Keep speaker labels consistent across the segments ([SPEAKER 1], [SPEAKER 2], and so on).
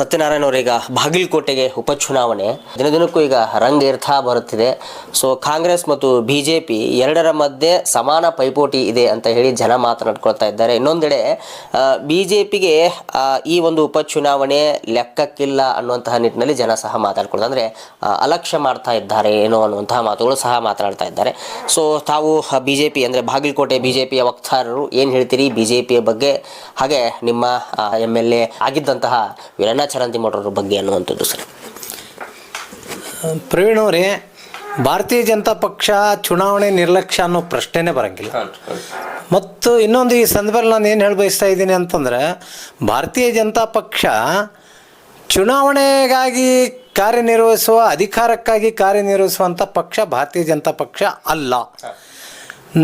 [SPEAKER 1] ಸತ್ಯನಾರಾಯಣ ಅವರು ಈಗ ಬಾಗಲಕೋಟೆಗೆ ಉಪಚುನಾವಣೆ. ದಿನದಿನಕ್ಕೂ ಈಗ ರಂಗೇರ್ತಾ ಬರುತ್ತಿದೆ. ಸೊ ಕಾಂಗ್ರೆಸ್ ಮತ್ತು ಬಿಜೆಪಿ ಎರಡರ ಮಧ್ಯೆ ಸಮಾನ ಪೈಪೋಟಿ ಇದೆ ಅಂತ ಹೇಳಿ ಜನ ಮಾತನಾಡ್ಕೊಳ್ತಾ ಇದ್ದಾರೆ. ಇನ್ನೊಂದೆಡೆ ಬಿಜೆಪಿಗೆ ಈ ಒಂದು ಉಪಚುನಾವಣೆ ಲೆಕ್ಕಕ್ಕಿಲ್ಲ ಅನ್ನುವಂತಹ ನಿಟ್ಟಿನಲ್ಲಿ ಜನ ಸಹ ಮಾತಾಡ್ಕೊಳ್ತಾರೆ ಅಂದರೆ ಅಲಕ್ಷ್ಯ ಮಾಡ್ತಾ ಇದ್ದಾರೆ ಏನೋ ಅನ್ನುವಂತಹ ಮಾತುಗಳು ಸಹ ಮಾತನಾಡ್ತಾ ಇದ್ದಾರೆ. ಸೊ ತಾವು ಬಿಜೆಪಿ ಅಂದ್ರೆ ಬಾಗಲಕೋಟೆ ಬಿಜೆಪಿಯ ವಕ್ತಾರರು ಏನು ಹೇಳ್ತೀರಿ? ಬಿಜೆಪಿಯ ಬಗ್ಗೆ ಹಾಗೆ ನಿಮ್ಮ ಎಂ ಎಲ್ ಎ ಆಗಿದ್ದಂತಹ ವೀರಣ್ಣ ಚರಂತಿಮಠರ ಬಗ್ಗೆ ಅನ್ನುವಂಥದ್ದು ಸರ್?
[SPEAKER 2] ಪ್ರವೀಣ್ ಅವರೇ ಭಾರತೀಯ ಜನತಾ ಪಕ್ಷ ಚುನಾವಣೆ ನಿರ್ಲಕ್ಷ್ಯ ಅನ್ನೋ ಪ್ರಶ್ನೆನೇ ಬರಂಗಿಲ್ಲ. ಮತ್ತು ಇನ್ನೊಂದು ಈ ಸಂದರ್ಭದಲ್ಲಿ ನಾನು ಏನು ಹೇಳಿ ಬಯಸ್ತಾ ಇದ್ದೀನಿ ಅಂತಂದ್ರೆ ಭಾರತೀಯ ಜನತಾ ಪಕ್ಷ ಚುನಾವಣೆಗಾಗಿ ಕಾರ್ಯನಿರ್ವಹಿಸುವ ಅಧಿಕಾರಕ್ಕಾಗಿ ಕಾರ್ಯನಿರ್ವಹಿಸುವಂಥ ಪಕ್ಷ ಭಾರತೀಯ ಜನತಾ ಪಕ್ಷ ಅಲ್ಲ.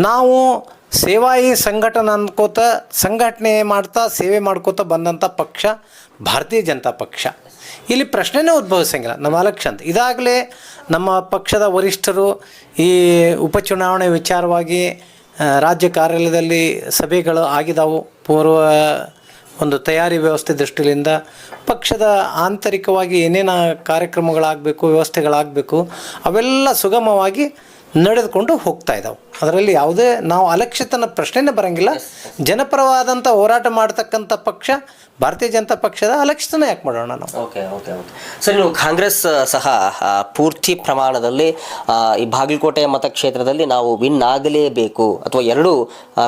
[SPEAKER 2] ನಾವು ಸೇವಾಯಿ ಸಂಘಟನೆ ಅನ್ಕೋತ ಸಂಘಟನೆ ಮಾಡ್ತಾ ಸೇವೆ ಮಾಡ್ಕೋತ ಬಂದಂಥ ಪಕ್ಷ ಭಾರತೀಯ ಜನತಾ ಪಕ್ಷ. ಇಲ್ಲಿ ಪ್ರಶ್ನೆನೇ ಉದ್ಭವಿಸಂಗಿಲ್ಲ. ನಮ್ಮ ಅಲಕ್ಷ ಅಂತ. ಇದಾಗಲೇ ನಮ್ಮ ಪಕ್ಷದ ವರಿಷ್ಠರು ಈ ಉಪಚುನಾವಣೆ ವಿಚಾರವಾಗಿ ರಾಜ್ಯ ಕಾರ್ಯಾಲಯದಲ್ಲಿ ಸಭೆಗಳು ಆಗಿದಾವು. ಪೂರ್ವ, ಒಂದು ತಯಾರಿ ವ್ಯವಸ್ಥೆ ದೃಷ್ಟಿಯಿಂದ ಪಕ್ಷದ ಆಂತರಿಕವಾಗಿ ಏನೇನು ಕಾರ್ಯಕ್ರಮಗಳಾಗಬೇಕು, ವ್ಯವಸ್ಥೆಗಳಾಗಬೇಕು, ಅವೆಲ್ಲ ಸುಗಮವಾಗಿ ನಡೆದುಕೊಂಡು ಹೋಗ್ತಾ ಇದ್ದಾವೆ ಅದರಲ್ಲಿ ಯಾವುದೇ ನಾವು ಅಲಕ್ಷಿತನ ಪ್ರಶ್ನೆನೇ ಬರಂಗಿಲ್ಲ. ಜನಪರವಾದಂಥ ಹೋರಾಟ ಮಾಡ್ತಕ್ಕಂಥ ಪಕ್ಷ ಭಾರತೀಯ ಜನತಾ ಪಕ್ಷದ ಅಲಕ್ಷಿತನ ಯಾಕೆ ಮಾಡೋಣ ನಾವು?
[SPEAKER 1] Okay okay okay. ಸರ್ ನೀವು ಕಾಂಗ್ರೆಸ್ ಸಹ ಪೂರ್ತಿ ಪ್ರಮಾಣದಲ್ಲಿ ಈ ಬಾಗಲಕೋಟೆ ಮತಕ್ಷೇತ್ರದಲ್ಲಿ ನಾವು ವಿನ್ ಆಗಲೇಬೇಕು ಅಥವಾ ಎರಡು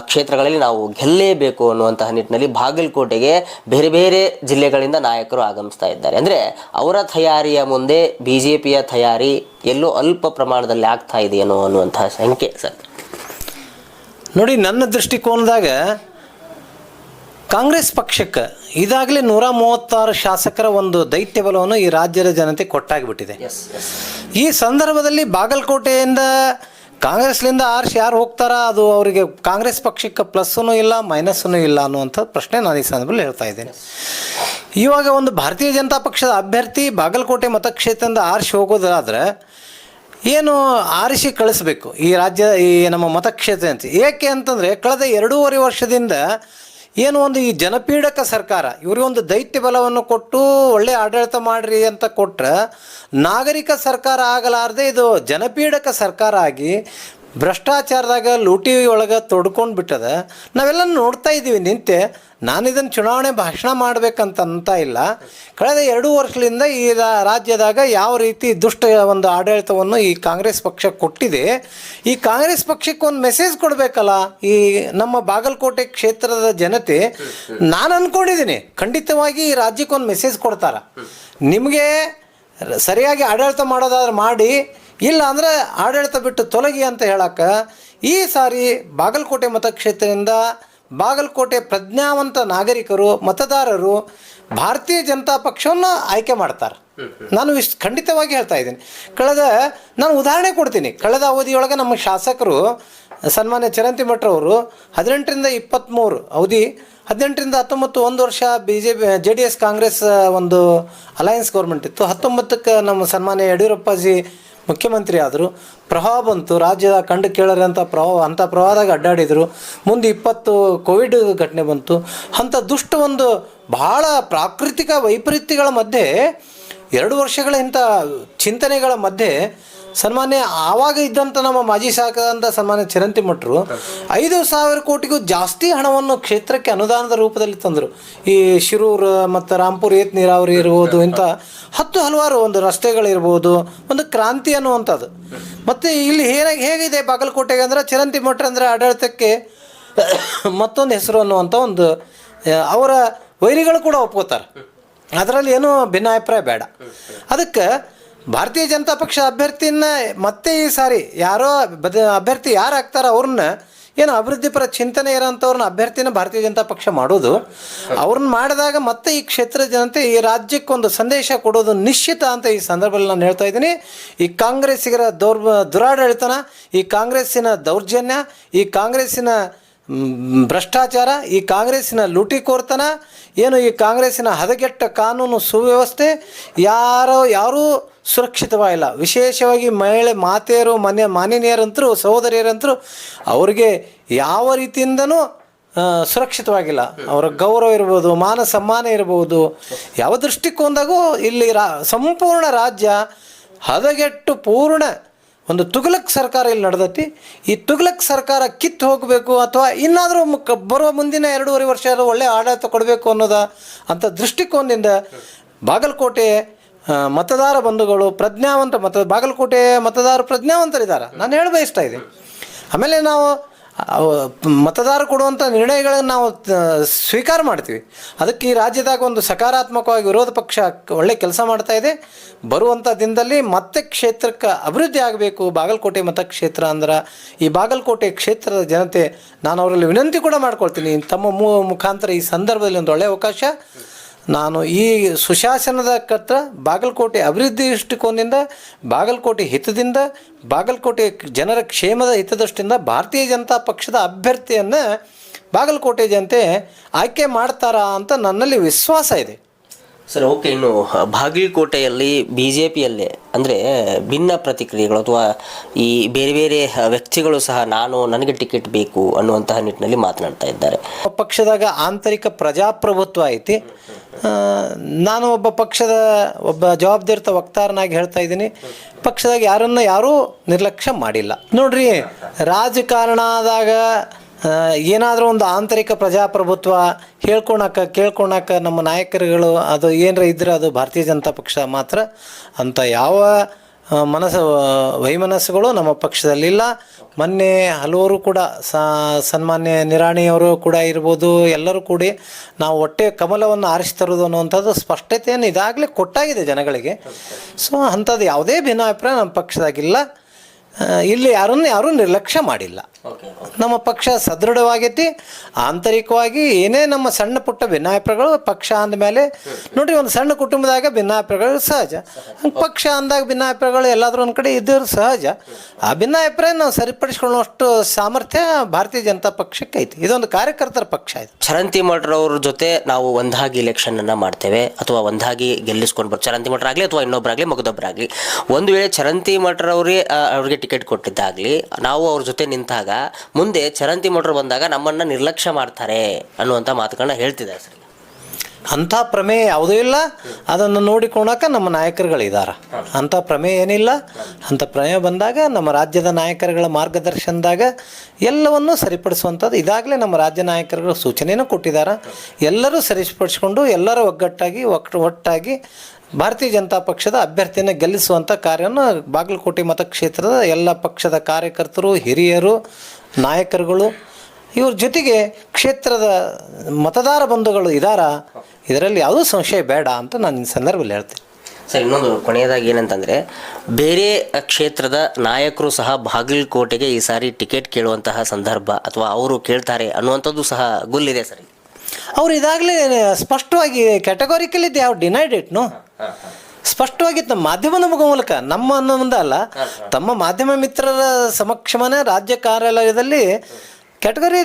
[SPEAKER 1] ಕ್ಷೇತ್ರಗಳಲ್ಲಿ ನಾವು ಗೆಲ್ಲೇಬೇಕು ಅನ್ನುವಂತಹ ನಿಟ್ಟಿನಲ್ಲಿ ಬಾಗಲಕೋಟೆಗೆ ಬೇರೆ ಬೇರೆ ಜಿಲ್ಲೆಗಳಿಂದ ನಾಯಕರು ಆಗಮಿಸ್ತಾ ಇದ್ದಾರೆ. ಅಂದರೆ ಅವರ ತಯಾರಿಯ ಮುಂದೆ ಬಿ ಜೆ ಪಿಯ ತಯಾರಿ ಎಲ್ಲೋ ಅಲ್ಪ ಪ್ರಮಾಣದಲ್ಲಿ ಆಗ್ತಾ ಇದೆಯೇನೋ ಅನ್ನುವಂತಹ ಸಂಖ್ಯೆ ಸರ್.
[SPEAKER 2] ನೋಡಿ ನನ್ನ ದೃಷ್ಟಿಕೋನದಾಗ ಕಾಂಗ್ರೆಸ್ ಪಕ್ಷಕ್ಕೆ ಇದಾಗಲೇ ನೂರ ಮೂವತ್ತಾರು ಶಾಸಕರ ಒಂದು ದೈತ್ಯ ಬಲವನ್ನು ಈ ರಾಜ್ಯದ ಜನತೆ ಕೊಟ್ಟಾಗಿಬಿಟ್ಟಿದೆ. ಈ ಸಂದರ್ಭದಲ್ಲಿ ಬಾಗಲಕೋಟೆಯಿಂದ ಕಾಂಗ್ರೆಸ್ಲಿಂದ ಆರ್ಸಿ ಯಾರು ಹೋಗ್ತಾರಾ? ಅದು ಅವರಿಗೆ ಕಾಂಗ್ರೆಸ್ ಪಕ್ಷಕ್ಕೆ ಪ್ಲಸ್ಸೂ ಇಲ್ಲ ಮೈನಸ್ಸೂ ಇಲ್ಲ ಅನ್ನುವಂಥ ಪ್ರಶ್ನೆ ನಾನು ಈ ಸಂದರ್ಭದಲ್ಲಿ ಹೇಳ್ತಾ ಇದ್ದೇನೆ. ಇವಾಗ ಒಂದು ಭಾರತೀಯ ಜನತಾ ಪಕ್ಷದ ಅಭ್ಯರ್ಥಿ ಬಾಗಲಕೋಟೆ ಮತಕ್ಷೇತ್ರದಿಂದ ಆರ್ಸಿ ಹೋಗೋದಾದ್ರೆ ಏನು ಆರಿಸಿ ಕಳಿಸ್ಬೇಕು ಈ ರಾಜ್ಯ, ಈ ನಮ್ಮ ಮತಕ್ಷೇತ್ರ ಅಂತ. ಏಕೆ ಅಂತಂದರೆ ಕಳೆದ ಎರಡೂವರೆ ವರ್ಷದಿಂದ ಏನು ಒಂದು ಈ ಜನಪೀಡಕ ಸರ್ಕಾರ, ಇವರಿಗೆ ಒಂದು ದೈತ್ಯ ಬಲವನ್ನು ಕೊಟ್ಟು ಒಳ್ಳೆ ಆಡಳಿತ ಮಾಡ್ರಿ ಅಂತ ಕೊಟ್ಟರೆ ನಾಗರಿಕ ಸರ್ಕಾರ ಆಗಲಾರದೆ ಇದು ಜನಪೀಡಕ ಸರ್ಕಾರ ಆಗಿ ಭ್ರಷ್ಟಾಚಾರದಾಗ ಲೂಟಿ ಒಳಗೆ ತೊಡ್ಕೊಂಡು ಬಿಟ್ಟದ ನಾವೆಲ್ಲ ನೋಡ್ತಾ ಇದ್ದೀವಿ, ನಿಂತೆ ನಾನು ಇದನ್ನು ಚುನಾವಣೆ ಭಾಷಣ ಮಾಡ್ಬೇಕಂತ ಅಂತ ಇಲ್ಲ. ಕಳೆದ ಎರಡು ವರ್ಷದಿಂದ ಈ ರಾಜ್ಯದಾಗ ಯಾವ ರೀತಿ ದುಷ್ಟ ಒಂದು ಆಡಳಿತವನ್ನು ಈ ಕಾಂಗ್ರೆಸ್ ಪಕ್ಷ ಕೊಟ್ಟಿದೆ, ಈ ಕಾಂಗ್ರೆಸ್ ಪಕ್ಷಕ್ಕೆ ಒಂದು ಮೆಸೇಜ್ ಕೊಡಬೇಕಲ್ಲ, ಈ ನಮ್ಮ ಬಾಗಲಕೋಟೆ ಕ್ಷೇತ್ರದ ಜನತೆ, ನಾನು ಅಂದ್ಕೊಂಡಿದ್ದೀನಿ ಖಂಡಿತವಾಗಿ ಈ ರಾಜ್ಯಕ್ಕೆ ಒಂದು ಮೆಸೇಜ್ ಕೊಡ್ತಾರ. ನಿಮಗೆ ಸರಿಯಾಗಿ ಆಡಳಿತ ಮಾಡೋದಾದ್ರೆ ಮಾಡಿ ಇಲ್ಲ ಅಂದರೆ ಆಡಳಿತ ಬಿಟ್ಟು ತೊಲಗಿ ಅಂತ ಹೇಳಕ್ಕೆ ಈ ಸಾರಿ ಬಾಗಲಕೋಟೆ ಮತಕ್ಷೇತ್ರದಿಂದ ಬಾಗಲಕೋಟೆ ಪ್ರಜ್ಞಾವಂತ ನಾಗರಿಕರು ಮತದಾರರು ಭಾರತೀಯ ಜನತಾ ಪಕ್ಷವನ್ನು ಆಯ್ಕೆ ಮಾಡ್ತಾರೆ. ನಾನು ಇಷ್ಟು ಖಂಡಿತವಾಗಿ ಹೇಳ್ತಾ ಇದ್ದೀನಿ. ಕಳೆದ ನಾನು ಉದಾಹರಣೆ ಕೊಡ್ತೀನಿ. ಕಳೆದ ಅವಧಿಯೊಳಗೆ ನಮ್ಮ ಶಾಸಕರು ಸನ್ಮಾನ್ಯ ಚರಂತಿ ಭಟ್ರವರು ಹದಿನೆಂಟರಿಂದ ಇಪ್ಪತ್ತ್ಮೂರು ಅವಧಿ ಹದಿನೆಂಟರಿಂದ ಹತ್ತೊಂಬತ್ತು ಒಂದು ವರ್ಷ B J P J D S Congress ಒಂದು ಅಲಯನ್ಸ್ ಗೌರ್ಮೆಂಟ್ ಇತ್ತು. ಹತ್ತೊಂಬತ್ತಕ್ಕೆ ನಮ್ಮ ಸನ್ಮಾನ್ಯ ಯಡಿಯೂರಪ್ಪಾಜಿ ಮುಖ್ಯಮಂತ್ರಿ ಆದರು ಪ್ರವಾಹ ಬಂತು, ರಾಜ್ಯದ ಕಂಡು ಕೇಳರಂಥ ಪ್ರವಾಹ ಅಂಥ ಪ್ರವಾಹದಾಗ ಅಡ್ಡಾಡಿದರು. ಮುಂದೆ ಇಪ್ಪತ್ತು ಕೋವಿಡ್ ಘಟನೆ ಬಂತು. ಅಂಥ ದುಷ್ಟ ಒಂದು ಬಹಳ ಪ್ರಾಕೃತಿಕ ವೈಪರೀತ್ಯಗಳ ಮಧ್ಯೆ, ಎರಡು ವರ್ಷಗಳ ಇಂಥ ಚಿಂತನೆಗಳ ಮಧ್ಯೆ ಸನ್ಮಾನ್ಯ ಆವಾಗ ಇದ್ದಂಥ ನಮ್ಮ ಮಾಜಿ ಶಾಸಕರಂತ ಸನ್ಮಾನ್ಯ ಚಿರಂತಿ ಮಠರು ಐದು ಸಾವಿರ ಕೋಟಿಗೂ ಜಾಸ್ತಿ ಹಣವನ್ನು ಕ್ಷೇತ್ರಕ್ಕೆ ಅನುದಾನದ ರೂಪದಲ್ಲಿ ತಂದರು. ಈ ಶಿರೂರು ಮತ್ತು ರಾಂಪುರ ಏತ್ ನೀರಾವರಿ ಇರ್ಬೋದು, ಇಂಥ ಹತ್ತು ಹಲವಾರು ಒಂದು ರಸ್ತೆಗಳಿರ್ಬೋದು, ಒಂದು ಕ್ರಾಂತಿ ಅನ್ನುವಂಥದ್ದು. ಮತ್ತು ಇಲ್ಲಿ ಹೇಗೆ ಹೇಗಿದೆ ಬಾಗಲಕೋಟೆಗೆ ಅಂದ್ರೆ ಚಿರಂತಿ ಮಠ ಅಂದರೆ ಆಡಳಿತಕ್ಕೆ ಮತ್ತೊಂದು ಹೆಸರು ಅನ್ನುವಂಥ ಒಂದು ಅವರ ವೈರಿಗಳು ಕೂಡ ಒಪ್ಕೋತಾರೆ. ಅದರಲ್ಲಿ ಏನೂ ಭಿನ್ನಾಭಿಪ್ರಾಯ ಬೇಡ. ಅದಕ್ಕೆ ಭಾರತೀಯ ಜನತಾ ಪಕ್ಷ ಅಭ್ಯರ್ಥಿನ ಮತ್ತೆ ಈ ಸಾರಿ ಯಾರೋ ಅಭ್ಯರ್ಥಿ ಯಾರು ಆಗ್ತಾರೋ ಅವ್ರನ್ನ ಏನು ಅಭಿವೃದ್ಧಿಪರ ಚಿಂತನೆ ಇರೋಂಥವ್ರನ್ನ ಅಭ್ಯರ್ಥಿನ ಭಾರತೀಯ ಜನತಾ ಪಕ್ಷ ಮಾಡೋದು. ಅವ್ರನ್ನ ಮಾಡಿದಾಗ ಮತ್ತೆ ಈ ಕ್ಷೇತ್ರದ ಜನತೆ, ಈ ರಾಜ್ಯಕ್ಕೆ ಒಂದು ಸಂದೇಶ ಕೊಡೋದು ನಿಶ್ಚಿತ ಅಂತ ಈ ಸಂದರ್ಭದಲ್ಲಿ ನಾನು ಹೇಳ್ತಾ ಇದ್ದೀನಿ. ಈ ಕಾಂಗ್ರೆಸ್ಸಿಗರ ದೌರ್, ದುರಾಡಳಿತನ, ಈ ಕಾಂಗ್ರೆಸ್ಸಿನ ದೌರ್ಜನ್ಯ, ಈ ಕಾಂಗ್ರೆಸ್ಸಿನ ಭ್ರಷ್ಟಾಚಾರ, ಈ ಕಾಂಗ್ರೆಸ್ಸಿನ ಲೂಟಿಕೋರ್ತನ, ಏನು ಈ ಕಾಂಗ್ರೆಸ್ಸಿನ ಹದಗೆಟ್ಟ ಕಾನೂನು ಸುವ್ಯವಸ್ಥೆ, ಯಾರೋ, ಯಾರೂ ಸುರಕ್ಷಿತವಾಗಿಲ್ಲ. ವಿಶೇಷವಾಗಿ ಮಹಿಳೆ, ಮಾತೆಯರು, ಮನೆ, ಮಾನಿನಿಯರಂತರೂ, ಸಹೋದರಿಯರಂತರೂ ಅವ್ರಿಗೆ ಯಾವ ರೀತಿಯಿಂದನೂ ಸುರಕ್ಷಿತವಾಗಿಲ್ಲ. ಅವರ ಗೌರವ ಇರ್ಬೋದು, ಮಾನ ಸಮ್ಮಾನ ಇರ್ಬೋದು. ಯಾವ ದೃಷ್ಟಿಕೋನದಾಗೂ ಇಲ್ಲಿ ರಾ, ಸಂಪೂರ್ಣ ರಾಜ್ಯ ಹದಗೆಟ್ಟು ಪೂರ್ಣ ಒಂದು ತುಗಲಕ್ ಸರ್ಕಾರ ಇಲ್ಲಿ ನಡೆದೈತಿ. ಈ ತುಗಲಕ್ ಸರ್ಕಾರ ಕಿತ್ತು ಹೋಗಬೇಕು ಅಥವಾ ಇನ್ನಾದರೂ ಮುಖ ಬರುವ ಮುಂದಿನ ಎರಡೂವರೆ ವರ್ಷ ಒಳ್ಳೆಯ ಒಳ್ಳೆ ಆಡಳಿತ ಕೊಡಬೇಕು ಅನ್ನೋದ ಅಂಥ ದೃಷ್ಟಿಕೋನದಿಂದ ಬಾಗಲಕೋಟೆ ಮತದಾರ ಬಂಧುಗಳು ಪ್ರಜ್ಞಾವಂತ ಮತ ಬಾಗಲಕೋಟೆ ಮತದಾರ ಪ್ರಜ್ಞಾವಂತರಿದ್ದಾರೆ. ನಾನು ಹೇಳ ಬಯಸ್ತಾ ಇದೆ ಆಮೇಲೆ ನಾವು ಮತದಾರ ಕೊಡುವಂಥ ನಿರ್ಣಯಗಳನ್ನು ನಾವು ಸ್ವೀಕಾರ ಮಾಡ್ತೀವಿ. ಅದಕ್ಕೆ ಈ ರಾಜ್ಯದಾಗ ಒಂದು ಸಕಾರಾತ್ಮಕವಾಗಿ ವಿರೋಧ ಪಕ್ಷ ಒಳ್ಳೆ ಕೆಲಸ ಮಾಡ್ತಾ ಇದೆ. ಬರುವಂಥ ದಿನದಲ್ಲಿ ಮತ್ತೆ ಕ್ಷೇತ್ರಕ್ಕೆ ಅಭಿವೃದ್ಧಿ ಆಗಬೇಕು. ಬಾಗಲಕೋಟೆ ಮತಕ್ಷೇತ್ರ ಅಂದ್ರೆ, ಈ ಬಾಗಲಕೋಟೆ ಕ್ಷೇತ್ರದ ಜನತೆ, ನಾನು ಅವರಲ್ಲಿ ವಿನಂತಿ ಕೂಡ ಮಾಡ್ಕೊಳ್ತೀನಿ. ತಮ್ಮ ಮುಖಾಂತರ ಈ ಸಂದರ್ಭದಲ್ಲಿ ಒಂದು ಒಳ್ಳೆಯ ಅವಕಾಶ. ನಾನು ಈ ಸುಶಾಸನದ ಕತ್ರ ಬಾಗಲಕೋಟೆ ಅಭಿವೃದ್ಧಿ ದೃಷ್ಟಿಕೋನದಿಂದ ಬಾಗಲಕೋಟೆ ಹಿತದಿಂದ ಬಾಗಲಕೋಟೆ ಜನರ ಕ್ಷೇಮದ ಹಿತದೃಷ್ಟಿಯಿಂದ ಭಾರತೀಯ ಜನತಾ ಪಕ್ಷದ ಅಭ್ಯರ್ಥಿಯನ್ನು ಬಾಗಲಕೋಟೆ ಜನತೆ ಆಯ್ಕೆ ಮಾಡ್ತಾರಾ ಅಂತ ನನ್ನಲ್ಲಿ ವಿಶ್ವಾಸ ಇದೆ.
[SPEAKER 1] ಸರ್ ಓಕೆ ಇನ್ನು ಬಾಗಲಕೋಟೆಯಲ್ಲಿ ಬಿ ಜೆ ಪಿಯಲ್ಲಿ ಅಂದರೆ ಭಿನ್ನ ಪ್ರತಿಕ್ರಿಯೆಗಳು ಅಥವಾ ಈ ಬೇರೆ ಬೇರೆ ವ್ಯಕ್ತಿಗಳು ಸಹ ನಾನು ನನಗೆ ಟಿಕೆಟ್ ಬೇಕು ಅನ್ನುವಂತಹ ನಿಟ್ಟಿನಲ್ಲಿ ಮಾತನಾಡ್ತಾ ಇದ್ದಾರೆ.
[SPEAKER 2] ಪಕ್ಷದಾಗ ಆಂತರಿಕ ಪ್ರಜಾಪ್ರಭುತ್ವ ಐತಿ. ನಾನು ಒಬ್ಬ ಪಕ್ಷದ ಒಬ್ಬ ಜವಾಬ್ದಾರಿತ ವಕ್ತಾರನಾಗಿ ಹೇಳ್ತಾ ಇದ್ದೀನಿ. ಪಕ್ಷದಾಗ ಯಾರನ್ನ ಯಾರೂ ನಿರ್ಲಕ್ಷ್ಯ ಮಾಡಿಲ್ಲ. ನೋಡ್ರಿ, ರಾಜಕಾರಣದಾಗ ಏನಾದರೂ ಒಂದು ಆಂತರಿಕ ಪ್ರಜಾಪ್ರಭುತ್ವ ಹೇಳ್ಕೊಳಕ ಕೇಳ್ಕೊಳಕ ನಮ್ಮ ನಾಯಕರುಗಳು ಅದು ಏನರ ಇದ್ರೆ ಅದು ಭಾರತೀಯ ಜನತಾ ಪಕ್ಷ ಮಾತ್ರ ಅಂತ ಯಾವ ಮನಸ್ಸು ವೈಮನಸ್ಸುಗಳು ನಮ್ಮ ಪಕ್ಷದಲ್ಲಿಲ್ಲ. ಮೊನ್ನೆ ಹಲವರು ಕೂಡ ಸನ್ಮಾನ್ಯ ನಿರಾಣಿಯವರು ಕೂಡ ಇರ್ಬೋದು, ಎಲ್ಲರೂ ಕೂಡಿ ನಾವು ಹೊಟ್ಟೆ ಕಮಲವನ್ನು ಆರಿಸಿ ತರೋದು ಅನ್ನುವಂಥದ್ದು ಸ್ಪಷ್ಟತೆಯನ್ನು ಇದಾಗಲೇ ಕೊಟ್ಟಾಗಿದೆ ಜನಗಳಿಗೆ. ಸೊ ಅಂಥದ್ದು ಯಾವುದೇ ಭಿನ್ನಾಭಿಪ್ರಾಯ ನಮ್ಮ ಪಕ್ಷದಾಗಿಲ್ಲ. ಇಲ್ಲಿ ಯಾರನ್ನು ಯಾರೂ ನಿರ್ಲಕ್ಷ್ಯ ಮಾಡಿಲ್ಲ. ನಮ್ಮ ಪಕ್ಷ ಸದೃಢವಾಗೈತಿ. ಆಂತರಿಕವಾಗಿ ಏನೇ ನಮ್ಮ ಸಣ್ಣ ಪುಟ್ಟ ಭಿನ್ನಾಭಿಪ್ರಾಯಗಳು ಪಕ್ಷ ಅಂದಮೇಲೆ ನೋಡ್ರಿ ಒಂದು ಸಣ್ಣ ಕುಟುಂಬದಾಗ ಭಿನ್ನಾಭಿಪ್ರಾಯಗಳು ಸಹಜ. ಪಕ್ಷ ಅಂದಾಗ ಭಿನ್ನಾಭಿಪ್ರಾಯಗಳು ಎಲ್ಲಾದರೂ ಒಂದು ಕಡೆ ಇದ್ದರೂ ಸಹಜ. ಆ ಭಿನ್ನಾಭಿಪ್ರಾಯ ನಾವು ಸರಿಪಡಿಸ್ಕೊಳ್ಳೋಷ್ಟು ಸಾಮರ್ಥ್ಯ ಭಾರತೀಯ ಜನತಾ ಪಕ್ಷಕ್ಕೆ ಐತಿ ಇದೊಂದು ಕಾರ್ಯಕರ್ತರ ಪಕ್ಷ ಇದು.
[SPEAKER 1] ಚರಂತಿ ಮಠರವ್ರ ಜೊತೆ ನಾವು ಒಂದಾಗಿ ಇಲೆಕ್ಷನ್ ಅನ್ನ ಮಾಡ್ತೇವೆ ಅಥವಾ ಒಂದಾಗಿ ಗೆಲ್ಲಿಸ್ಕೊಂಡು ಬರ್ತೀವಿ ಚರಂತಿ ಮಠರಾಗಲಿ ಆಗಲಿ ಅಥವಾ ಇನ್ನೊಬ್ಬರಾಗಲಿ ಮಗದೊಬ್ಬರಾಗಲಿ ಒಂದು ವೇಳೆ ಚರಂತಿ ಮಠರವ್ರಿಗೆ ಅವರಿಗೆ ಅವ್ರಿಗೆ ಟಿಕೆಟ್ ಕೊಟ್ಟಿದ್ದಾಗಲಿ ನಾವು ಅವ್ರ ಜೊತೆ ನಿಂತಾಗ ಮುಂದೆ ಚರಂತಿ ಮೋಟ್ರ್ ಬಂದಾಗ ನಮ್ಮನ್ನ ನಿರ್ಲಕ್ಷ್ಯ ಮಾಡ್ತಾರೆ ಅನ್ನುವಂಥ ಮಾತುಗಳನ್ನ ಹೇಳ್ತಿದ್ದಾರೆ ಸರ್
[SPEAKER 2] ಅಂಥ ಪ್ರಮೇಯ ಯಾವುದೂ ಇಲ್ಲ. ಅದನ್ನು ನೋಡಿಕೊಳ್ಳೋಕೆ ನಮ್ಮ ನಾಯಕರುಗಳಿದ್ದಾರೆ. ಅಂಥ ಪ್ರಮೇಯ ಏನಿಲ್ಲ. ಅಂಥ ಪ್ರಮೇಯ ಬಂದಾಗ ನಮ್ಮ ರಾಜ್ಯದ ನಾಯಕರುಗಳ ಮಾರ್ಗದರ್ಶನದಾಗ ಎಲ್ಲವನ್ನೂ ಸರಿಪಡಿಸುವಂಥದ್ದು. ಇದಾಗಲೇ ನಮ್ಮ ರಾಜ್ಯ ನಾಯಕರುಗಳು ಸೂಚನೆಯನ್ನು ಕೊಟ್ಟಿದ್ದಾರೆ. ಎಲ್ಲರೂ ಸರಿಪಡಿಸ್ಕೊಂಡು ಎಲ್ಲರೂ ಒಗ್ಗಟ್ಟಾಗಿ ಒಟ್ಟು ಒಟ್ಟಾಗಿ ಭಾರತೀಯ ಜನತಾ ಪಕ್ಷದ ಅಭ್ಯರ್ಥಿಯನ್ನು ಗೆಲ್ಲಿಸುವಂಥ ಕಾರ್ಯವನ್ನು ಬಾಗಲಕೋಟೆ ಮತಕ್ಷೇತ್ರದ ಎಲ್ಲ ಪಕ್ಷದ ಕಾರ್ಯಕರ್ತರು ಹಿರಿಯರು ನಾಯಕರುಗಳು ಇವ್ರ ಜೊತೆಗೆ ಕ್ಷೇತ್ರದ ಮತದಾರ ಬಂಧುಗಳು ಇದಾರ? ಇದರಲ್ಲಿ ಯಾವುದೂ ಸಂಶಯ ಬೇಡ ಅಂತ ನಾನು ಈ ಸಂದರ್ಭದಲ್ಲಿ ಹೇಳ್ತೀನಿ.
[SPEAKER 1] ಸರ್ ಇನ್ನೊಂದು ಕೊನೆಯದಾಗಿ ಏನಂತಂದರೆ ಬೇರೆ ಕ್ಷೇತ್ರದ ನಾಯಕರು ಸಹ ಬಾಗಲಕೋಟೆಗೆ ಈ ಸಾರಿ ಟಿಕೆಟ್ ಕೇಳುವಂತಹ ಸಂದರ್ಭ ಅಥವಾ ಅವರು ಕೇಳ್ತಾರೆ ಅನ್ನುವಂಥದ್ದು ಸಹ ಗುಲ್ಲಿದೆ ಸರ್.
[SPEAKER 2] ಅವ್ರು ಇದಾಗಲೇ ಸ್ಪಷ್ಟವಾಗಿ categorical they have denied it no ಸ್ಪಷ್ಟವಾಗಿ ನಮ್ಮ ನಮಗ ಮೂಲಕ ನಮ್ಮ ಅನ್ನೋ ಮುಂದೆ ಅಲ್ಲ ತಮ್ಮ ಮಾಧ್ಯಮ ಮಿತ್ರರ ಸಮಕ್ಷಮನೇ ರಾಜ್ಯ ಕಾರ್ಯಾಲಯದಲ್ಲಿ ಕ್ಯಾಟಗರಿ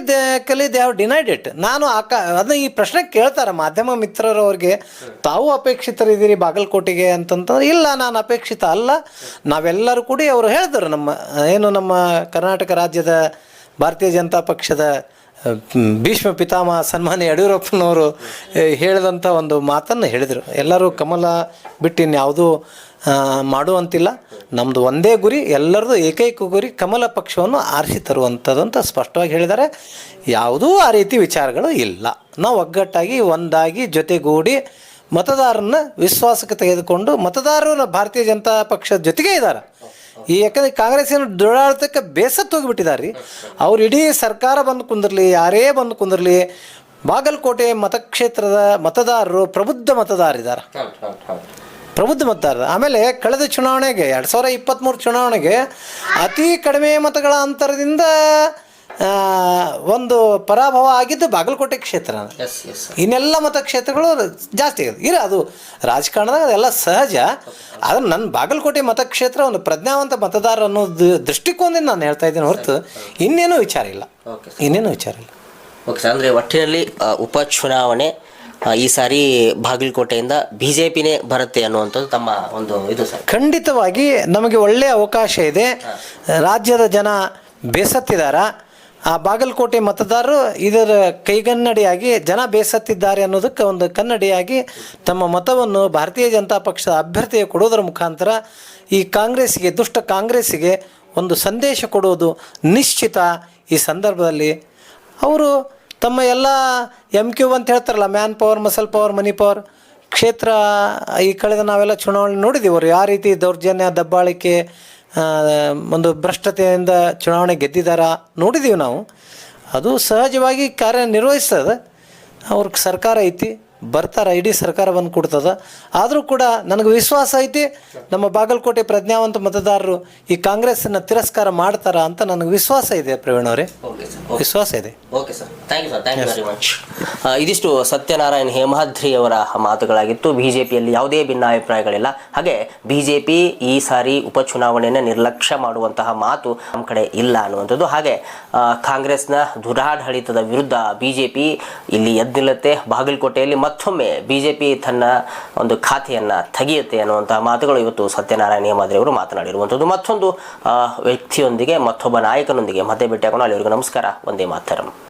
[SPEAKER 2] ಕಲಿ ದೇ ಹ್ಯಾವ್ ಡಿನೈಡ್ ಇಟ್. ನಾನು ಆಕ ಅದನ್ನ ಈ ಪ್ರಶ್ನೆ ಕೇಳ್ತಾರೆ ಮಾಧ್ಯಮ ಮಿತ್ರರವ್ರಿಗೆ ತಾವು ಅಪೇಕ್ಷಿತರಿದ್ದೀರಿ ಬಾಗಲಕೋಟೆಗೆ ಅಂತಂತಂದ್ರೆ ಇಲ್ಲ ನಾನು ಅಪೇಕ್ಷಿತ ಅಲ್ಲ. ನಾವೆಲ್ಲರೂ ಕೂಡಿ ಅವರು ಹೇಳಿದ್ರು ನಮ್ಮ ಏನು ನಮ್ಮ ಕರ್ನಾಟಕ ರಾಜ್ಯದ ಭಾರತೀಯ ಜನತಾ ಪಕ್ಷದ ಭೀಷ್ಮ ಪಿತಾಮಹ ಸನ್ಮಾನ್ಯ ಯಡಿಯೂರಪ್ಪನವರು ಹೇಳಿದಂಥ ಒಂದು ಮಾತನ್ನು ಹೇಳಿದರು. ಎಲ್ಲರೂ ಕಮಲ ಬಿಟ್ಟು ಇನ್ಯಾವುದೂ ಮಾಡುವಂತಿಲ್ಲ. ನಮ್ಮದು ಒಂದೇ ಗುರಿ ಎಲ್ಲರದು ಏಕೈಕ ಗುರಿ ಕಮಲ ಪಕ್ಷವನ್ನು ಆರಿಸಿ ತರುವಂಥದ್ದು ಅಂತ ಸ್ಪಷ್ಟವಾಗಿ ಹೇಳಿದ್ದಾರೆ. ಯಾವುದೂ ಆ ರೀತಿ ವಿಚಾರಗಳು ಇಲ್ಲ. ನಾವು ಒಗ್ಗಟ್ಟಾಗಿ, ಒಂದಾಗಿ ಜೊತೆಗೂಡಿ ಮತದಾರನ ವಿಶ್ವಾಸಕ್ಕೆ ತೆಗೆದುಕೊಂಡು ಮತದಾರರು ಭಾರತೀಯ ಜನತಾ ಪಕ್ಷದ ಜೊತೆಗೆ ಇದ್ದಾರೆ. ಈ ಯಾಕಂದ್ರೆ ಕಾಂಗ್ರೆಸ್ಸಿನ ದುರಾಡಳಿತಕ್ಕೆ ಬೇಸತ್ತು ಹೋಗಿಬಿಟ್ಟಿದ್ದಾರೆ ಅವ್ರು ಇಡೀ ಸರ್ಕಾರ ಬಂದು ಕುಂದಿರಲಿ ಯಾರೇ ಬಂದು ಕುಂದಿರಲಿ ಬಾಗಲಕೋಟೆ ಮತಕ್ಷೇತ್ರದ ಮತದಾರರು ಪ್ರಬುದ್ಧ ಮತದಾರರಿದ್ದಾರೆ ಪ್ರಬುದ್ಧ ಮತದಾರ. ಆಮೇಲೆ ಕಳೆದ ಚುನಾವಣೆಗೆ ಎರಡು ಸಾವಿರ ಇಪ್ಪತ್ತ್ಮೂರು ಚುನಾವಣೆಗೆ ಅತಿ ಕಡಿಮೆ ಮತಗಳ ಅಂತರದಿಂದ ಒಂದು ಪರಾಭವ ಆಗಿದ್ದು ಬಾಗಲಕೋಟೆ ಕ್ಷೇತ್ರ. ಇನ್ನೆಲ್ಲ ಮತ ಮತಕ್ಷೇತ್ರಗಳು ಜಾಸ್ತಿ ಆಗಿದೆ. ಇಲ್ಲ ಅದು ರಾಜಕಾರಣದಾಗ ಅದೆಲ್ಲ ಸಹಜ. ಆದರೆ ನನ್ನ ಬಾಗಲಕೋಟೆ ಮತಕ್ಷೇತ್ರ ಒಂದು ಪ್ರಜ್ಞಾವಂತ ಮತದಾರ ಅನ್ನೋದು ದೃಷ್ಟಿಕೋನದಿಂದ ನಾನು ಹೇಳ್ತಾ ಇದ್ದೀನಿ ಹೊರತು ಇನ್ನೇನು ವಿಚಾರ ಇಲ್ಲ. ಇನ್ನೇನು ವಿಚಾರ ಇಲ್ಲ.
[SPEAKER 1] ಓಕೆ ಸರ್ ಅಂದರೆ ಒಟ್ಟಿನಲ್ಲಿ ಉಪಚುನಾವಣೆ ಈ ಸಾರಿ ಬಾಗಲಕೋಟೆಯಿಂದ ಬಿ ಜೆ ಪಿನೇ ಬರುತ್ತೆ ಅನ್ನುವಂಥದ್ದು ತಮ್ಮ ಒಂದು ಇದು ಸರ್
[SPEAKER 2] ಖಂಡಿತವಾಗಿ ನಮಗೆ ಒಳ್ಳೆಯ ಅವಕಾಶ ಇದೆ. ರಾಜ್ಯದ ಜನ ಬೇಸತ್ತಿದಾರ. ಆ ಬಾಗಲಕೋಟೆ ಮತದಾರರು ಇದರ ಕೈಗನ್ನಡಿಯಾಗಿ ಜನ ಬೇಸತ್ತಿದ್ದಾರೆ ಅನ್ನೋದಕ್ಕೆ ಒಂದು ಕನ್ನಡಿಯಾಗಿ ತಮ್ಮ ಮತವನ್ನು ಭಾರತೀಯ ಜನತಾ ಪಕ್ಷದ ಅಭ್ಯರ್ಥಿಗೆ ಕೊಡೋದರ ಮುಖಾಂತರ ಈ ಕಾಂಗ್ರೆಸ್ಸಿಗೆ, ದುಷ್ಟ ಕಾಂಗ್ರೆಸ್ಸಿಗೆ ಒಂದು ಸಂದೇಶ ಕೊಡುವುದು ನಿಶ್ಚಿತ ಈ ಸಂದರ್ಭದಲ್ಲಿ. ಅವರು ತಮ್ಮ ಎಲ್ಲ ಎಂ ಕ್ಯೂ ಅಂತ ಹೇಳ್ತಾರಲ್ಲ man power muscle power money power ಕ್ಷೇತ್ರ ಈ ಕಳೆದ ನಾವೆಲ್ಲ ಚುನಾವಣೆ ನೋಡಿದ್ದೀವಿ ಅವರು. ಯಾವ ರೀತಿ ದೌರ್ಜನ್ಯ, ದಬ್ಬಾಳಿಕೆ ಒಂದು ಭ್ರಷ್ಟತೆಯಿಂದ ಚುನಾವಣೆ ಗೆದ್ದಿದ್ದಾರಾ ನೋಡಿದ್ದೀವಿ ನಾವು. ಅದು ಸಹಜವಾಗಿ ಕಾರ್ಯನಿರ್ವಹಿಸ್ತದೆ. ಅವ್ರಿಗೆ ಸರ್ಕಾರ ಐತಿ. ಬರ್ತಾರೆ ಇಡೀ ಸರ್ಕಾರ ಬಂದು ಕೊಡ್ತದ. ಆದರೂ ಕೂಡ ನನಗೆ ವಿಶ್ವಾಸ ಐತಿ ನಮ್ಮ ಬಾಗಲಕೋಟೆ ಪ್ರಜ್ಞಾವಂತ ಮತದಾರರು ಈ ಕಾಂಗ್ರೆಸ್ಸನ್ನು ತಿರಸ್ಕಾರ ಮಾಡ್ತಾರ ಅಂತ ನನಗೆ ವಿಶ್ವಾಸ ಇದೆ ಪ್ರವೀಣ್ ಅವರೇ. ವಿಶ್ವಾಸ ಇದೆ.
[SPEAKER 1] Okay sir thank you sir thank you very much ಇದಿಷ್ಟು ಸತ್ಯನಾರಾಯಣ ಹೇಮಾದ್ರಿ ಅವರ ಮಾತುಗಳಾಗಿತ್ತು. ಬಿಜೆಪಿಯಲ್ಲಿ ಯಾವುದೇ ಭಿನ್ನಾಭಿಪ್ರಾಯಗಳಿಲ್ಲ. ಹಾಗೆ ಬಿಜೆಪಿ ಈ ಸಾರಿ ಉಪಚುನಾವಣೆಯನ್ನು ನಿರ್ಲಕ್ಷ್ಯ ಮಾಡುವಂತಹ ಮಾತು ನಮ್ಮ ಕಡೆ ಇಲ್ಲ ಅನ್ನುವಂಥದ್ದು. ಹಾಗೆ ಕಾಂಗ್ರೆಸ್ನ ದುರಾಡಳಿತದ ವಿರುದ್ಧ ಬಿಜೆಪಿ ಇಲ್ಲಿ ಎದ್ದಿಲ್ಲತ್ತೆ. ಬಾಗಲಕೋಟೆಯಲ್ಲಿ ಮತ್ತೊಮ್ಮೆ ಬಿಜೆಪಿ ತನ್ನ ಒಂದು ಖಾತೆಯನ್ನು ತೆಗೆಯುತ್ತೆ ಅನ್ನುವಂತಹ ಮಾತುಗಳು ಇವತ್ತು ಸತ್ಯನಾರಾಯಣ ಅವರು ಮಾತನಾಡಿರುವಂಥದ್ದು. ಮತ್ತೊಂದು ವ್ಯಕ್ತಿಯೊಂದಿಗೆ ಮತ್ತೊಬ್ಬ ನಾಯಕನೊಂದಿಗೆ ಮತ್ತೆ ಭೇಟಿಯಾಗೋಣ. ಅಲ್ಲಿವರೆಗೂ ನಮಸ್ಕಾರ. ಒಂದೇ ಮಾತರಂ.